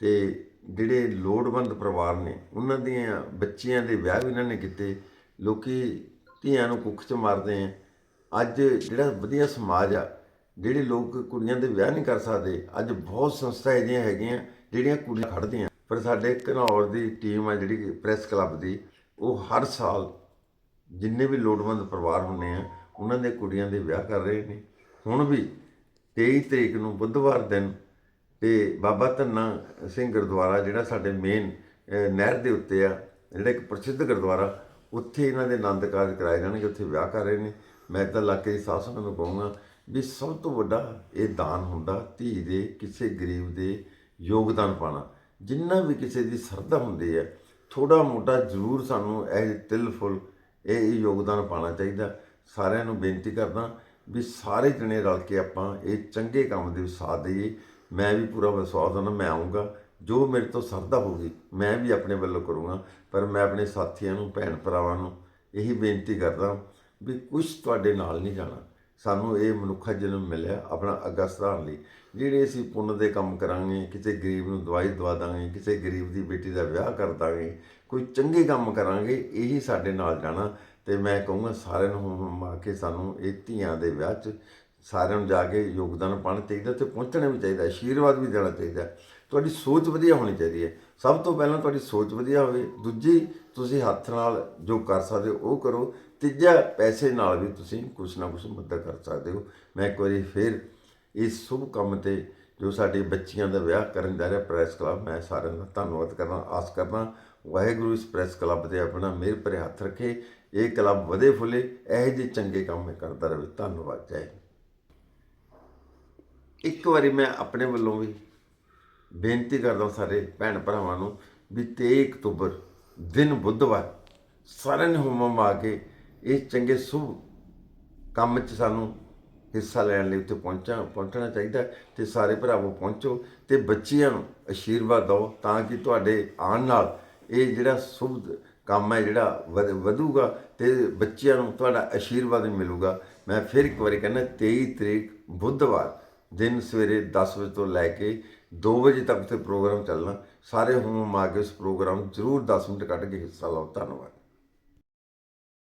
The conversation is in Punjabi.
ਤੇ ਜਿਹੜੇ ਲੋੜਵੰਦ ਪਰਿਵਾਰ ਨੇ, ਉਹਨਾਂ ਦੀਆਂ ਬੱਚਿਆਂ ਦੇ ਵਿਆਹ ਵੀ ਇਹਨਾਂ ਨੇ ਕੀਤੇ। ਲੋਕ ਧੀਆਂ ਨੂੰ ਕੁੱਖ 'ਚ ਮਾਰਦੇ ਹੈ ਅੱਜ ਜਿਹੜਾ ਵਧੀਆ ਸਮਾਜ ਆ, ਜਿਹੜੇ ਲੋਕ ਕੁੜੀਆਂ ਦੇ ਵਿਆਹ ਨਹੀਂ ਕਰ ਸਕਦੇ, ਅੱਜ ਬਹੁਤ ਸੰਸਥਾ ਇਹਦੀਆਂ ਹੈਗੀਆਂ, ਜਿਹੜੀਆਂ ਕੁੜੀਆਂ ਖੜਦੀਆਂ ਪਰ ਸਾਡੇ ਘਨੌਰ ਦੀ ਟੀਮ ਆ ਜਿਹੜੀ ਪ੍ਰੈਸ ਕਲੱਬ ਦੀ, ਉਹ ਹਰ ਸਾਲ ਜਿੰਨੇ ਵੀ ਲੋੜਵੰਦ ਪਰਿਵਾਰ ਹੁੰਦੇ ਆ, ਉਹਨਾਂ ਦੇ ਕੁੜੀਆਂ ਦੇ ਵਿਆਹ ਕਰ ਰਹੇ ਨੇ। ਹੁਣ ਵੀ 23 ਤਰੀਕ ਨੂੰ ਬੁੱਧਵਾਰ ਦਿਨ ਤੇ ਬਾਬਾ ਧੰਨਾ ਸਿੰਘ ਗੁਰਦੁਆਰਾ ਜਿਹੜਾ ਸਾਡੇ ਮੇਨ ਨਹਿਰ ਦੇ ਉੱਤੇ ਆ, ਜਿਹੜਾ ਇੱਕ ਪ੍ਰਸਿੱਧ ਗੁਰਦੁਆਰਾ, ਉੱਥੇ ਇਹਨਾਂ ਦੇ ਆਨੰਦ ਕਾਰਜ ਕਰਾਏ ਜਾਣਗੇ, ਉੱਥੇ ਵਿਆਹ ਕਰ ਰਹੇ ਨੇ। ਮੈਂ ਤਾਂ ਇਲਾਕੇ ਦੀ ਸਾਧ ਸੰਗਤ ਨੂੰ ਕਹੂੰਗਾ ਵੀ ਸਭ ਤੋਂ ਵੱਡਾ ਇਹ ਦਾਨ ਹੁੰਦਾ ਧੀ ਦੇ, ਕਿਸੇ ਗਰੀਬ ਦੇ ਯੋਗਦਾਨ ਪਾਣਾ। ਜਿੰਨਾ ਵੀ ਕਿਸੇ ਦੀ ਸਰਦਾ ਹੁੰਦੀ ਹੈ ਥੋੜਾ ਮੋਟਾ ਜ਼ਰੂਰ ਸਾਨੂੰ ਇਹ ਤਿਲ, ਫੁੱਲ, ਇਹ ਇਹ ਯੋਗਦਾਨ ਪਾਣਾ ਚਾਹੀਦਾ। ਸਾਰਿਆਂ ਨੂੰ ਬੇਨਤੀ ਕਰਦਾ ਵੀ ਸਾਰੇ ਜਣੇ ਰਲ ਕੇ ਆਪਾਂ ਇਹ ਚੰਗੇ ਕੰਮ ਦੇ ਵਿੱਚ ਸਾਥ ਦਈਏ। ਮੈਂ ਵੀ ਪੂਰਾ ਵਿਸ਼ਵਾਸ ਹਾਂ ਮੈਂ ਆਉਂਗਾ ਜੋ ਮੇਰੇ ਤੋਂ ਸਰਦਾ ਹੋਊਗੀ, ਮੈਂ ਵੀ ਆਪਣੇ ਵੱਲੋਂ ਕਰੂੰਗਾ। ਪਰ ਮੈਂ ਆਪਣੇ ਸਾਥੀਆਂ ਨੂੰ ਭੈਣ ਭਰਾਵਾਂ ਨੂੰ ਇਹੀ ਬੇਨਤੀ ਕਰਦਾ ਵੀ ਕੁਝ ਤੁਹਾਡੇ ਨਾਲ ਨਹੀਂ ਜਾਣਾ। ਸਾਨੂੰ ਇਹ ਮਨੁੱਖਾ ਜਨਮ ਮਿਲਿਆ ਆਪਣਾ ਅੱਗਾ ਸੁਧਾਰਨ ਲਈ। ਜਿਹੜੇ ਅਸੀਂ ਪੁੰਨ ਦੇ ਕੰਮ ਕਰਾਂਗੇ, ਕਿਸੇ ਗਰੀਬ ਨੂੰ ਦਵਾਈ ਦਵਾ ਦਾਂਗੇ, ਕਿਸੇ ਗਰੀਬ ਦੀ ਬੇਟੀ ਦਾ ਵਿਆਹ ਕਰ ਦਾਂਗੇ, ਕੋਈ ਚੰਗੇ ਕੰਮ ਕਰਾਂਗੇ, ਇਹੀ ਸਾਡੇ ਨਾਲ ਜਾਣਾ। ਤੇ ਮੈਂ ਕਹੂੰਗਾ ਸਾਰਿਆਂ ਨੂੰ ਹੁਮ ਆ ਕੇ ਸਾਨੂੰ ਇਹ ਧੀਆਂ ਦੇ ਵਿਆਹ 'ਚ ਸਾਰਿਆਂ ਨੂੰ ਜਾ ਕੇ ਯੋਗਦਾਨ ਪਾਉਣਾ ਚਾਹੀਦਾ ਤੇ ਪਹੁੰਚਣਾ ਵੀ ਚਾਹੀਦਾ ਆਸ਼ੀਰਵਾਦ ਵੀ ਦੇਣਾ ਚਾਹੀਦਾ। ਤੁਹਾਡੀ ਸੋਚ ਵਧੀਆ ਹੋਣੀ ਚਾਹੀਦੀ ਹੈ। ਸਭ ਤੋਂ ਪਹਿਲਾਂ ਤੁਹਾਡੀ ਸੋਚ ਵਧੀਆ ਹੋਵੇ। ਦੂਜੀ, ਤੁਸੀਂ ਹੱਥ ਨਾਲ ਜੋ ਕਰ ਸਕਦੇ ਹੋ, ਉਹ ਕਰੋ। ਤੀਜਾ, ਪੈਸੇ ਨਾਲ ਵੀ ਤੁਸੀਂ ਕੁਛ ਨਾ ਕੁਛ ਮਦਦ ਕਰ ਸਕਦੇ ਹੋ। ਮੈਂ ਇੱਕ ਵਾਰੀ ਫਿਰ ਇਸ ਸ਼ੁਭ ਕੰਮ ਤੇ ਜੋ ਸਾਡੇ ਬੱਚੀਆਂ ਦਾ ਵਿਆਹ ਕਰਨ ਜਾ ਰਿਹਾ ਪ੍ਰੈਸ ਕਲੱਬ, ਮੈਂ ਸਾਰਿਆਂ ਦਾ ਧੰਨਵਾਦ ਕਰਨਾ ਆਸ ਕਰਨਾ ਵਾਹਿਗੁਰੂ ਇਸ ਪ੍ਰੈਸ ਕਲੱਬ ਤੇ ਆਪਣਾ ਮਿਹਰ ਭਰੇ ਹੱਥ ਰੱਖੇ। ਇਹ ਕਲੱਬ ਵਧੇ ਫੁੱਲੇ, ਇਹੋ ਜਿਹੇ ਚੰਗੇ ਕੰਮ ਇਹ ਕਰਦਾ ਰਹੇ। ਧੰਨਵਾਦ। ਜੈ ਇੱਕ ਵਾਰੀ ਮੈਂ ਆਪਣੇ ਵੱਲੋਂ ਵੀ ਬੇਨਤੀ ਕਰਦਾ ਸਾਰੇ ਭੈਣ ਭਰਾਵਾਂ ਨੂੰ ਵੀ 23 ਅਕਤੂਬਰ ਦਿਨ ਬੁੱਧਵਾਰ ਸਾਰਿਆਂ ਨੇ ਹੁਮਮ ਆ ਕੇ ਇਹ ਚੰਗੇ ਸ਼ੁਭ ਕੰਮ 'ਚ ਸਾਨੂੰ ਹਿੱਸਾ ਲੈਣ ਲਈ ਉੱਥੇ ਪਹੁੰਚਾ, ਪਹੁੰਚਣਾ ਚਾਹੀਦਾ ਹੈ ਤੇ ਸਾਰੇ ਭਰਾਵੋ ਪਹੁੰਚੋ ਤੇ ਬੱਚਿਆਂ ਨੂੰ ਆਸ਼ੀਰਵਾਦ ਦਿਓ ਤਾਂ ਕਿ ਤੁਹਾਡੇ ਆਉਣ ਨਾਲ ਇਹ ਜਿਹੜਾ ਸ਼ੁਭ ਕੰਮ ਹੈ ਜਿਹੜਾ ਵਧ- ਵਧੂਗਾ ਤੇ ਬੱਚਿਆਂ ਨੂੰ ਤੁਹਾਡਾ ਆਸ਼ੀਰਵਾਦ ਵੀ ਮਿਲੂਗਾ। ਮੈਂ ਫਿਰ ਇੱਕ ਵਾਰੀ ਕਹਿੰਦਾ 23 ਤਰੀਕ ਬੁੱਧਵਾਰ ਦਿਨ ਸਵੇਰੇ 10 ਵਜੇ ਤੋਂ ਲੈ ਕੇ 2 ਵਜੇ ਤੱਕ ਤੇ ਪ੍ਰੋਗਰਾਮ ਚੱਲਣਾ। ਸਾਰੇ ਹੋਮ ਆ ਕੇ ਉਸ ਪ੍ਰੋਗਰਾਮ ਜ਼ਰੂਰ 10 ਮਿੰਟ ਕੱਢ ਕੇ ਹਿੱਸਾ ਲਓ। ਧੰਨਵਾਦ।